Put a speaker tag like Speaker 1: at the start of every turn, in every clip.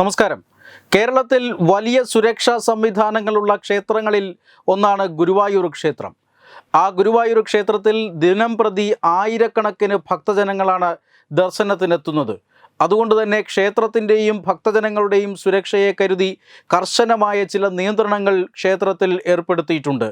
Speaker 1: നമസ്കാരം. കേരളത്തിൽ വലിയ സുരക്ഷാ സംവിധാനങ്ങളുള്ള ക്ഷേത്രങ്ങളിൽ ഒന്നാണ് ഗുരുവായൂർ ക്ഷേത്രം. ആ ഗുരുവായൂർ ക്ഷേത്രത്തിൽ ദിനം പ്രതി ആയിരക്കണക്കിന് ഭക്തജനങ്ങളാണ് ദർശനത്തിനെത്തുന്നത്. അതുകൊണ്ട് തന്നെ ക്ഷേത്രത്തിന്റെയും ഭക്തജനങ്ങളുടെയും സുരക്ഷയെ കരുതി കർശനമായ ചില നിയന്ത്രണങ്ങൾ ക്ഷേത്രത്തിൽ ഏർപ്പെടുത്തിയിട്ടുണ്ട്.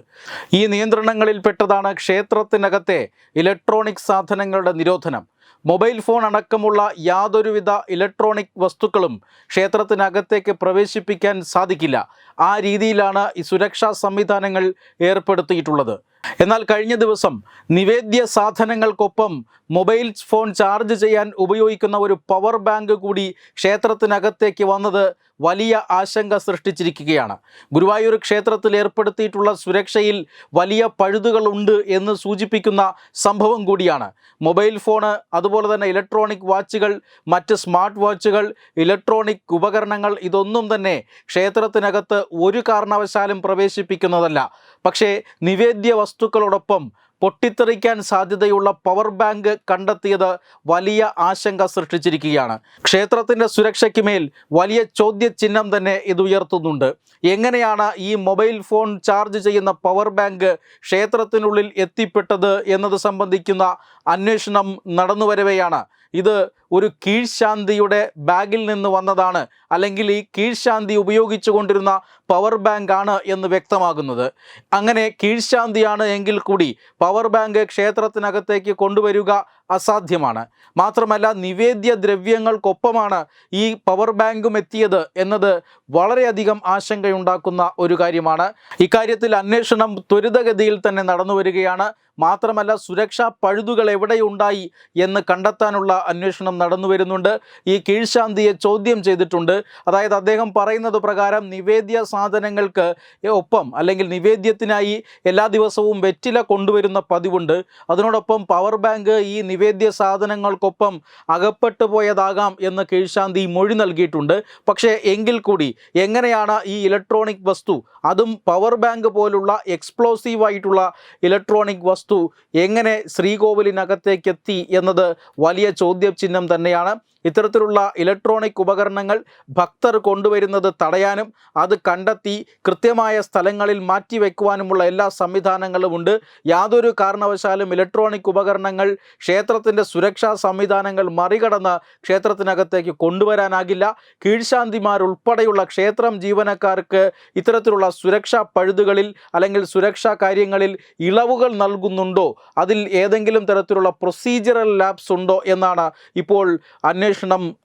Speaker 1: ഈ നിയന്ത്രണങ്ങളിൽ പെട്ടതാണ് ക്ഷേത്രത്തിനകത്തെ ഇലക്ട്രോണിക് സാധനങ്ങളുടെ നിരോധനം. മൊബൈൽ ഫോൺ അടക്കമുള്ള യാതൊരുവിധ ഇലക്ട്രോണിക് വസ്തുക്കളും ക്ഷേത്രത്തിനകത്തേക്ക് പ്രവേശിപ്പിക്കാൻ സാധിക്കില്ല. ആ രീതിയിലാണ് ഈ സുരക്ഷാ സംവിധാനങ്ങൾ ഏർപ്പെടുത്തിയിട്ടുള്ളത്. എന്നാൽ കഴിഞ്ഞ ദിവസം നിവേദ്യ സാധനങ്ങൾക്കൊപ്പം മൊബൈൽ ഫോൺ ചാർജ് ചെയ്യാൻ ഉപയോഗിക്കുന്ന ഒരു പവർ ബാങ്ക് കൂടി ക്ഷേത്രത്തിനകത്തേക്ക് വന്നത് വലിയ ആശങ്ക സൃഷ്ടിച്ചിരിക്കുകയാണ്. ഗുരുവായൂർ ക്ഷേത്രത്തിൽ ഏർപ്പെടുത്തിയിട്ടുള്ള സുരക്ഷയിൽ വലിയ പഴുതുകളുണ്ട് എന്ന് സൂചിപ്പിക്കുന്ന സംഭവം കൂടിയാണ്. മൊബൈൽ ഫോണ് അതുപോലെ തന്നെ ഇലക്ട്രോണിക് വാച്ചുകൾ മറ്റ് സ്മാർട്ട് വാച്ചുകൾ ഇലക്ട്രോണിക് ഉപകരണങ്ങൾ ഇതൊന്നും തന്നെ ക്ഷേത്രത്തിനകത്ത് ഒരു കാരണവശാലും പ്രവേശിപ്പിക്കുന്നതല്ല. പക്ഷേ നിവേദ്യ വസ്തുക്കളോടൊപ്പം പൊട്ടിത്തെറിക്കാൻ സാധ്യതയുള്ള പവർ ബാങ്ക് കണ്ടെത്തിയത് വലിയ ആശങ്ക സൃഷ്ടിച്ചിരിക്കുകയാണ്. ക്ഷേത്രത്തിന്റെ സുരക്ഷയ്ക്ക് മേൽ വലിയ ചോദ്യചിഹ്നം തന്നെ ഇത് ഉയർത്തുന്നുണ്ട്. എങ്ങനെയാണ് ഈ മൊബൈൽ ഫോൺ ചാർജ് ചെയ്യുന്ന പവർ ബാങ്ക് ക്ഷേത്രത്തിനുള്ളിൽ എത്തിപ്പെട്ടത് എന്നത് സംബന്ധിക്കുന്ന അന്വേഷണം നടന്നുവരവെയാണ് ഇത് ഒരു കീഴ്ശാന്തിയുടെ ബാഗിൽ നിന്ന് വന്നതാണ്. അല്ലെങ്കിൽ ഈ കീഴ്ശാന്തി ഉപയോഗിച്ചു കൊണ്ടിരുന്ന പവർ ബാങ്കാണ് എന്ന് വ്യക്തമാകുന്നത്. അങ്ങനെ കീഴ്ശാന്തിയാണ് എങ്കിൽ കൂടി പവർ ബാങ്ക് ക്ഷേത്രത്തിനകത്തേക്ക് കൊണ്ടുവരിക അസാധ്യമാണ്. മാത്രമല്ല നിവേദ്യ ദ്രവ്യങ്ങൾക്കൊപ്പമാണ് ഈ പവർ ബാങ്കും എത്തിയത് എന്നത് വളരെയധികം ആശങ്കയുണ്ടാക്കുന്ന ഒരു കാര്യമാണ്. ഇക്കാര്യത്തിൽ അന്വേഷണം ത്വരിതഗതിയിൽ തന്നെ നടന്നു വരികയാണ്. മാത്രമല്ല സുരക്ഷാ പഴുതുകൾ എവിടെയുണ്ടായി എന്ന് കണ്ടെത്താനുള്ള അന്വേഷണം നടന്നു വരുന്നുണ്ട്. ഈ കീഴ്ശാന്തിയെ ചോദ്യം ചെയ്തിട്ടുണ്ട്. അതായത് അദ്ദേഹം പറയുന്നത് പ്രകാരം നിവേദ്യ സാധനങ്ങൾക്ക് ഒപ്പം അല്ലെങ്കിൽ നിവേദ്യത്തിനായി എല്ലാ ദിവസവും വെറ്റില കൊണ്ടുവരുന്ന പതിവുണ്ട്. അതിനോടൊപ്പം പവർ ബാങ്ക് ഈ നിവേദ്യ സാധനങ്ങൾക്കൊപ്പം അകപ്പെട്ടു പോയതാകാം എന്ന് കീഴ്ശാന്തി മൊഴി നൽകിയിട്ടുണ്ട്. പക്ഷേ എങ്കിൽ കൂടി എങ്ങനെയാണ് ഈ ഇലക്ട്രോണിക് വസ്തു അതും പവർ ബാങ്ക് പോലുള്ള എക്സ്പ്ലോസീവ് ആയിട്ടുള്ള ഇലക്ട്രോണിക് വസ്തു എങ്ങനെ ശ്രീകോവിലിനകത്തേക്ക് എത്തി എന്നത് വലിയ ചോദ്യചിഹ്നം തന്നെയാണ്. ഇത്തരത്തിലുള്ള ഇലക്ട്രോണിക് ഉപകരണങ്ങൾ ഭക്തർ കൊണ്ടുവരുന്നത് തടയാനും അത് കണ്ടെത്തി കൃത്യമായ സ്ഥലങ്ങളിൽ മാറ്റിവെക്കുവാനുമുള്ള എല്ലാ സംവിധാനങ്ങളും ഉണ്ട്. യാതൊരു കാരണവശാലും ഇലക്ട്രോണിക് ഉപകരണങ്ങൾ ക്ഷേത്രത്തിന്റെ സുരക്ഷാ സംവിധാനങ്ങൾ മറികടന്ന് ക്ഷേത്രത്തിനകത്തേക്ക് കൊണ്ടുവരാനാകില്ല. കീഴ്ശാന്തിമാരുൾപ്പെടെയുള്ള ക്ഷേത്രം ജീവനക്കാർക്ക് ഇത്തരത്തിലുള്ള സുരക്ഷാ പഴുതുകളിൽ അല്ലെങ്കിൽ സുരക്ഷാ കാര്യങ്ങളിൽ ഇളവുകൾ നൽകുന്നുണ്ടോ? അതിൽ ഏതെങ്കിലും തരത്തിലുള്ള പ്രൊസീജിയറൽ ലാബ്സ് ഉണ്ടോ എന്നാണ് ഇപ്പോൾ അന്വേഷണം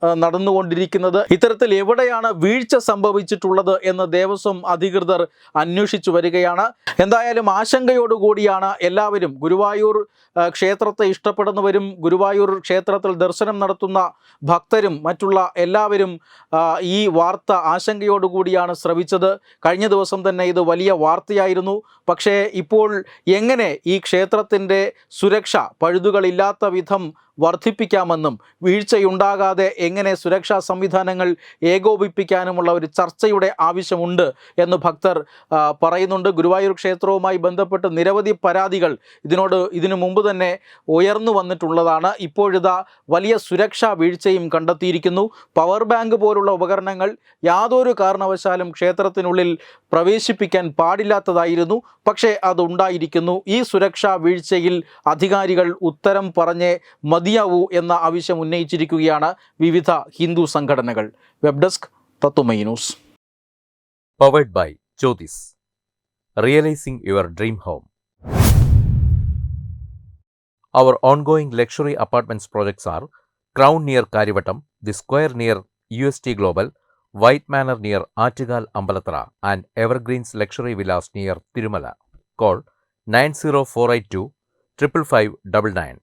Speaker 1: ആ, നടന്നുകൊണ്ടിരിക്കുന്നത്. ഇത്തരത്തിൽ എവിടെയാണ് വീഴ്ച സംഭവിച്ചിട്ടുള്ളത് എന്ന് ദേവസ്വം അധികൃതർ അന്വേഷിച്ചു വരികയാണ്. എന്തായാലും ആശങ്കയോടുകൂടിയാണ് എല്ലാവരും ഗുരുവായൂർ ക്ഷേത്രത്തെ ഇഷ്ടപ്പെടുന്നവരും ഗുരുവായൂർ ക്ഷേത്രത്തിൽ ദർശനം നടത്തുന്ന ഭക്തരും മറ്റുള്ള എല്ലാവരും ഈ വാർത്ത ആശങ്കയോടുകൂടിയാണ് ശ്രവിച്ചത്. കഴിഞ്ഞ ദിവസം തന്നെ ഇത് വലിയ വാർത്തയായിരുന്നു. പക്ഷേ ഇപ്പോൾ എങ്ങനെ ഈ ക്ഷേത്രത്തിന്റെ സുരക്ഷ പഴുതുകളില്ലാത്ത വിധം വർദ്ധിപ്പിക്കാമെന്നും വീഴ്ചയുണ്ടാകാതെ എങ്ങനെ സുരക്ഷാ സംവിധാനങ്ങൾ ഏകോപിപ്പിക്കാനുമുള്ള ഒരു ചർച്ചയുടെ ആവശ്യമുണ്ട് എന്ന് ഭക്തർ പറയുന്നുണ്ട്. ഗുരുവായൂർ ക്ഷേത്രവുമായി ബന്ധപ്പെട്ട് നിരവധി പരാതികൾ ഇതിനോട് ഇതിനു മുമ്പ് തന്നെ ഉയർന്നു വന്നിട്ടുള്ളതാണ്. ഇപ്പോഴിതാ വലിയ സുരക്ഷാ വീഴ്ചയും കണ്ടെത്തിയിരിക്കുന്നു. പവർ ബാങ്ക് പോലുള്ള ഉപകരണങ്ങൾ യാതൊരു കാരണവശാലും ക്ഷേത്രത്തിനുള്ളിൽ പ്രവേശിപ്പിക്കാൻ പാടില്ലാത്തതായിരുന്നു. പക്ഷേ അതുണ്ടായിരിക്കുന്നു. ഈ സുരക്ഷാ വീഴ്ചയിൽ അധികാരികൾ ഉത്തരം പറഞ്ഞേ മതിയാവൂ എന്ന ആവശ്യം ഉന്നയിച്ചിരിക്കുകയാണ് വിവിധ ഹിന്ദു സംഘടനകൾ വെബ് ഡെസ്ക് തത്തുമൈ news
Speaker 2: powered by Jyotis. Realizing your dream home. Our ongoing luxury apartments projects are Crown near Karivattam, The Square near UST Global, White Manor near Attigal Ambalatra, and Evergreens Luxury Villas near Tirumala. Call 90482 55599.